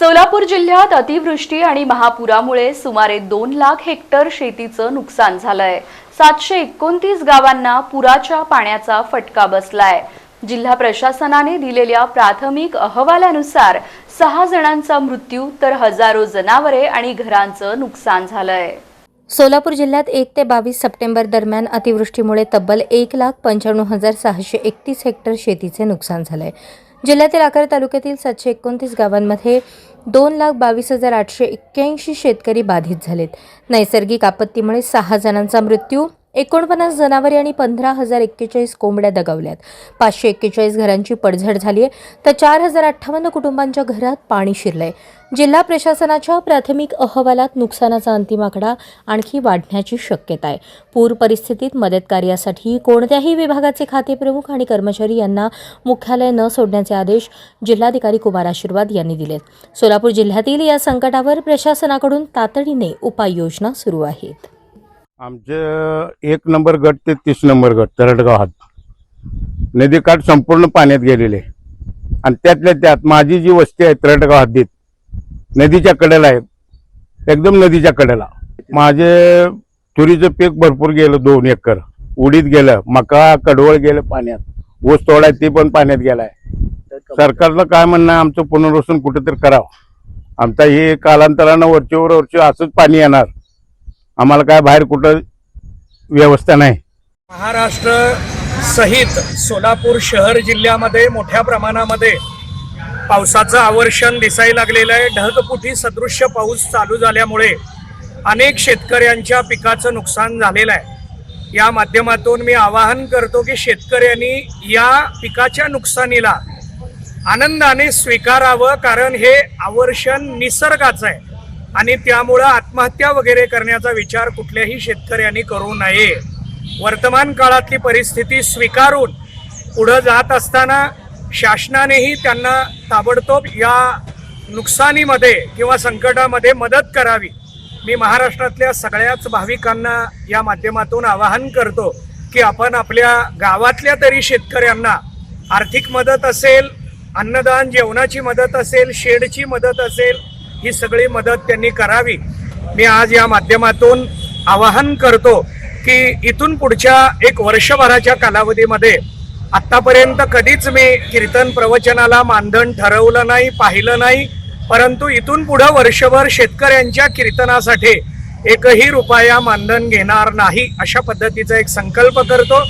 सोलापूर जिल्ह्यात अतिवृष्टी आणि महापुरामुळे सुमारे दोन लाख हेक्टर शेतीचं नुकसान झालंय. सातशे एकोणतीस गावांना पुराच्या पाण्याचा फटका बसलाय. जिल्हा प्रशासनाने दिलेल्या प्राथमिक अहवालानुसार सहा जणांचा मृत्यू तर हजारो जनावरे आणि घरांचं नुकसान झालंय. सोलापूर जिल्ह्यात एक ते बावीस सप्टेंबर दरम्यान अतिवृष्टीमुळे तब्बल एक लाख पंच्याण्णव हजार सहाशे एकतीस हेक्टर शेतीचे नुकसान झालंय. जिल्ह्यातील अखेर तालुक्यातील सातशे एकोणतीस गावांमध्ये दोन लाख बावीस हजार आठशे एक्क्याऐंशी शेतकरी बाधित झालेत. नैसर्गिक आपत्तीमुळे सहा जणांचा मृत्यू एकोणपन्नास जनावरे आणि पंधरा हजार एक्केचाळीस कोंबड्या दगावल्यात. पाचशे एक्केचाळीस घरांची पडझड झाली आहे तर चार हजार अठ्ठावन्न कुटुंबांच्या घरात पाणी शिरलंय. जिल्हा प्रशासनाच्या प्राथमिक अहवालात नुकसानाचा अंतिम आकडा आणखी वाढण्याची शक्यता आहे. पूर परिस्थितीत मदत कार्यासाठी कोणत्याही विभागाचे खातेप्रमुख आणि कर्मचारी यांना मुख्यालय न सोडण्याचे आदेश जिल्हाधिकारी कुमार आशीर्वाद यांनी दिलेत. सोलापूर जिल्ह्यातील या संकटावर प्रशासनाकडून तातडीने उपाययोजना सुरू आहेत. आमचे एक नंबर गट ते तीस नंबर गट तरडगाव हात. नदीकाठ संपूर्ण पाण्यात गेलेले. आणि त्यातल्या त्यात माझी जी वस्ती आहे तरडगाव हद्दीत नदीच्या कडेला आहे. एकदम नदीच्या कडेला. माझे तुरीचं पीक भरपूर गेलं दोन एकर. उडीत गेलं मका कडवळ गेलं पाण्यात. ऊस तोडाय ते पण पाण्यात गेलाय. सरकारचं काय म्हणणं आहे आमचं पुनर्वसन कुठेतरी करावं. आमचा हे कालांतरानं वरचेवर वरचे असंच पाणी येणार. आम्हाला काय बाहेर कुठं व्यवस्था नाही. महाराष्ट्र सहित सोलापूर शहर जिल्ह्यामध्ये मोठ्या प्रमाणामध्ये पावसाचं आवर्षण दिसायला लागलेलं आहे. ढगपुटी सदृश्य पाऊस चालू झाल्यामुळे अनेक शेतकऱ्यांच्या पिकाचं नुकसान झालेलं आहे. या माध्यमातून मी आवाहन करतो की शेतकऱ्यांनी या पिकाच्या नुकसानीला आनंदाने स्वीकारावं कारण हे आवर्षण निसर्गाचं आहे. आणि त्यामुळं आत्महत्या वगैरे करण्याचा विचार कुठल्याही शेतकऱ्यांनी करू नये. वर्तमान काळातली परिस्थिती स्वीकारून पुढं जात असताना शासनानेही त्यांना ताबडतोब या नुकसानीमध्ये किंवा संकटामध्ये मदत करावी. मी महाराष्ट्रातल्या सगळ्याच भाविकांना या माध्यमातून आवाहन करतो की आपण आपल्या गावातल्या तरी शेतकऱ्यांना आर्थिक मदत असेल अन्नदान जेवणाची मदत असेल शेडची मदत असेल ही सगळी मदत त्यांनी करावी. मी आज या माध्यमातून आवाहन करतो की इथून पुढच्या एक वर्षभराच्या कालावधीमध्ये आत्तापर्यंत कधीच मी कीर्तन प्रवचनाला मानधन ठरवलं नाही पाहिलं नाही परंतु इथून पुढं वर्षभर शेतकऱ्यांच्या कीर्तनासाठी एकही रुपया मानधन घेणार नाही अशा पद्धतीचा एक संकल्प करतो.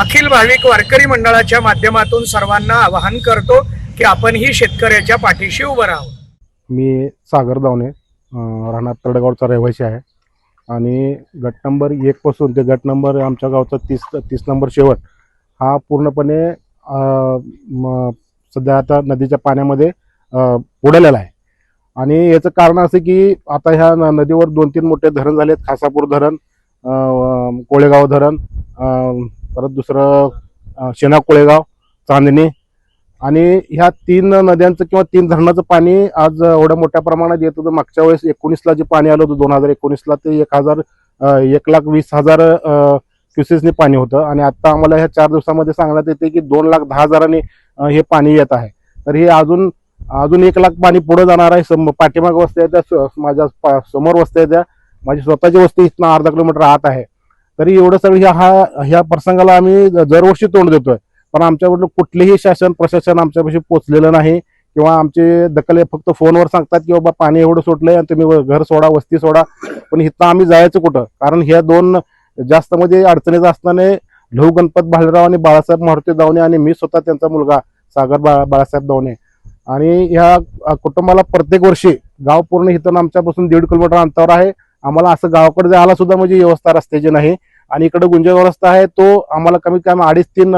अखिल भाविक वारकरी मंडळाच्या माध्यमातून सर्वांना आवाहन करतो की आपण ही शेतकऱ्याच्या पाठीशी उभं राहावं. मी सागर दावणे राहणार तडगावचा रहिवासी आहे. आणि गट नंबर एकपासून ते गट नंबर आमच्या गावचा तीस तीस नंबर शेवट हा पूर्णपणे सध्या आता नदीच्या पाण्यामध्ये अं, बुडालेला आहे. आणि याचं कारण असं की आता ह्या न- नदीवर दोन तीन मोठे धरण झालेत. खासापूर धरण कोळेगाव धरण परत दुसरं शेना कोळेगाव चांदणी आणि ह्या तीन नद्यांचं किंवा तीन धरणाचं पाणी आज एवढ्या मोठ्या प्रमाणात येत होतं. मागच्या वेळेस एकोणीसला जे पाणी आलं होतं दोन हजार एकोणीसला ते एक हजार एक लाख वीस हजार क्युसेसने पाणी होतं. आणि आता आम्हाला ह्या चार दिवसामध्ये सांगण्यात येते की दोन लाख दहा हजारांनी हे पाणी येत आहे. तर हे अजून अजून एक लाख पाणी पुढे जाणार आहे. सम- पाठीमाग वस्त्या आहेत त्या माझ्या पा- समोर वस्त्या येत्या त्या. माझी स्वतःची वस्ती इथनं अर्धा किलोमीटर आत आहे. तरी एवढं सगळं ह्या हा ह्या प्रसंगाला आम्ही दरवर्षी तोंड देतोय. पण आमच्याकडलं कुठलेही शासन प्रशासन आमच्यापाशी पोचलेलं नाही. किंवा आमचे दखल फक्त फोनवर सांगतात की बाबा पाणी एवढं सोडलंय आणि तुम्ही व- घर सोडा वस्ती सोडा. पण इथं आम्ही जायचं कुठं? कारण ह्या दोन जास्त म्हणजे मध्ये अडचणीचं असताना लहू गणपत भालेराव आणि बाळासाहेब मारुती दावणे आणि मी स्वतः त्यांचा मुलगा सागर बा बाळासाहेब दावणे. आणि ह्या कुटुंबाला प्रत्येक वर्षी गाव पूर्ण इथून आमच्यापासून दीड किलोमीटर अंतरावर आहे. आम्हाला असं गावाकडे जायला सुद्धा म्हणजे व्यवस्था रस्त्याची नाही. आणि इकडे गुंजेगाव रस्ता आहे तो आम्हाला कमीत कमी अडीच तीन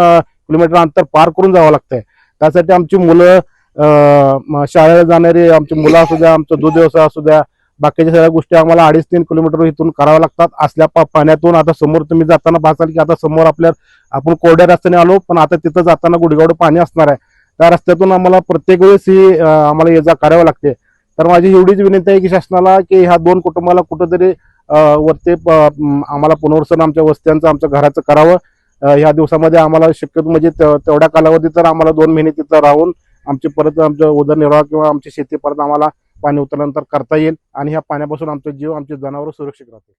किलोमीटर अंतर पार करून जावं लागतंय. त्यासाठी आमची मुलं शाळेला जाणारी आमची मुलं असू द्या आमचा दूध व्यवसाय असू द्या बाकीच्या सगळ्या गोष्टी आम्हाला अडीच तीन किलोमीटर इथून कराव्या लागतात. असल्या पा- पाण्यातून आता समोर तुम्ही जाताना पाहताल की आता समोर आपल्या आपण कोरड्या रस्त्याने आलो पण आता तिथं जाताना गुडगावडं पाणी असणार आहे. त्या रस्त्यातून आम्हाला प्रत्येक वेळेस ही आम्हाला ये जा करावं लागते. तर माझी एवढीच विनंती आहे की शासनाला की ह्या दोन कुटुंबाला कुठंतरी वरती प- आम्हाला पुनर्वसन आमच्या वस्त्यांचं आमच्या घराचं करावं. ह्या दिवसामध्ये आम्हाला शक्यतो म्हणजे तेवढ्या कालावधीत तर आम्हाला दोन महिने तिथं राहून आमची परत आमचं उदरनिर्वाह किंवा आमची शेती परत आम्हाला पाणी उतरल्यानंतर करता येईल आणि ह्या पाण्यापासून आमचा जीव आमचे जनावर सुरक्षित राहतील.